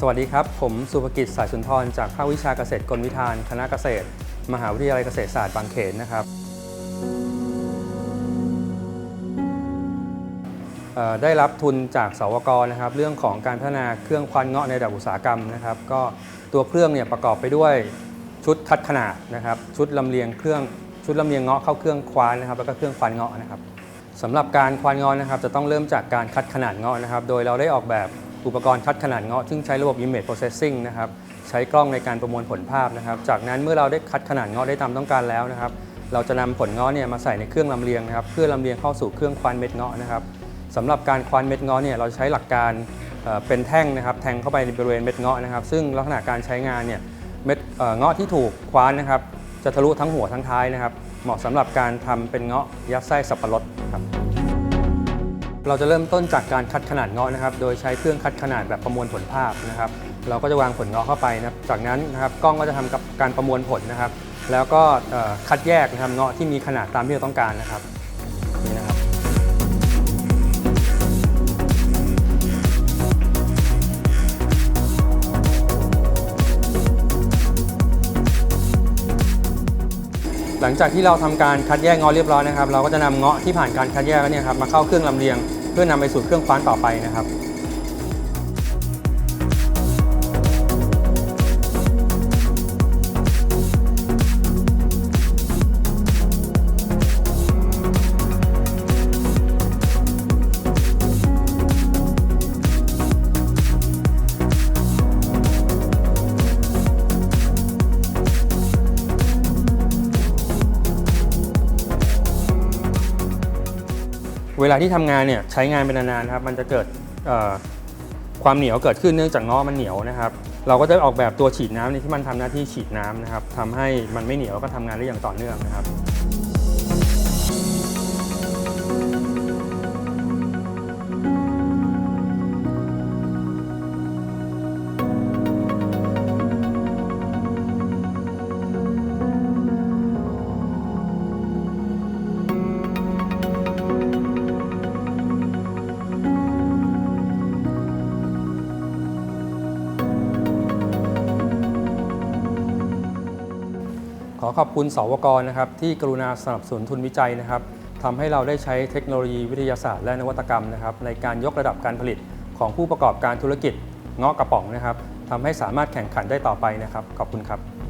สวัสดีครับ ผมสุภกิจสายสุนทร จากภาควิชาเกษตรกลวิธาน คณะเกษตร มหาวิทยาลัยเกษตรศาสตร์บางเขนนะครับได้รับทุนจากสวกนะครับ เรื่องของการพัฒนาเครื่องควันเงาะในระดับอุตสาหกรรมนะครับ ก็ตัวเครื่องเนี่ยประกอบไปด้วยชุดคัดขนาดนะครับ ชุดลำเลียงเครื่องชุดลำเลียงเงาะเข้าเครื่องควานนะครับ แล้วก็เครื่องควันเงาะนะครับสำหรับการควานเงาะนะครับ จะต้องเริ่มจากการคัดขนาดเงาะนะครับ โดยเราได้ออกแบบ อุปกรณ์คัดขนาดเงาะ ซึ่งใช้ระบบ image processing นะครับ ใช้กล้องในการประมวลผลภาพนะครับ จากนั้นเมื่อเราได้คัดขนาดเงาะได้ตามต้องการแล้วนะครับ เราจะนำผลเงาะเนี่ยมาใส่ในเครื่องลำเลียงนะครับ เพื่อลำเลียงเข้าสู่เครื่องควานเม็ดเงาะนะครับสำหรับการควานเม็ดเงาะเนี่ยเราใช้หลักการเเป็นแท่งนะครับ แทงเข้าไปในบริเวณเม็ดเงาะนะครับ ซึ่งลักษณะการใช้งานเนี่ยเม็ดเงาะที่ถูกควานนะครับ จะทะลุทั้งหัวทั้งท้ายนะครับ เหมาะสำหรับการทำเป็นเงาะยัดไส้สับปะรดครับ เราจะเริ่มต้นจากการคัดขนาดเงาะนะครับ โดยใช้เครื่องคัดขนาดแบบประมวลผลภาพนะครับ เราก็จะวางผลเงาะเข้าไปนะครับ จากนั้นนะครับกล้องก็จะทำกับการประมวลผลนะครับ แล้วก็คัดแยกนะครับเงาะที่มีขนาดตามที่เราต้องการนะครับ หลังจากที่เราทำการคัดแยกเงาะเรียบร้อยนะครับ เราก็จะนำเงาะที่ผ่านการคัดแยกแล้วเนี่ยครับมาเข้าเครื่องลำเลียง เพื่อนำไปสู่เครื่องคว้านต่อไปนะครับ เวลาที่ทำงานเนี่ยใช้งานเป็นนานๆครับมันจะเกิดความเหนียวเกิดขึ้นเนื่องจากง้อมันเหนียวนะครับ เราก็จะออกแบบตัวฉีดน้ำนี่ที่มันทำหน้าที่ฉีดน้ำนะครับทำให้มันไม่เหนียวแล้วก็ทำงานได้อย่างต่อเนื่องนะครับ อขอบคุณสวกรนะครับที่กรุณาสนับสนุนทุนวิจัยนะครับทำให้เราได้ใช้เทคโนโลยีวิทยาศาสตร์และนวัตกรรมนะครับในการยกระดับการผลิตของผู้ประกอบการธุรกิจเงาะกระป๋องนะครับทำให้สามารถแข่งขันได้ต่อไปนะครับ ขอบคุณครับ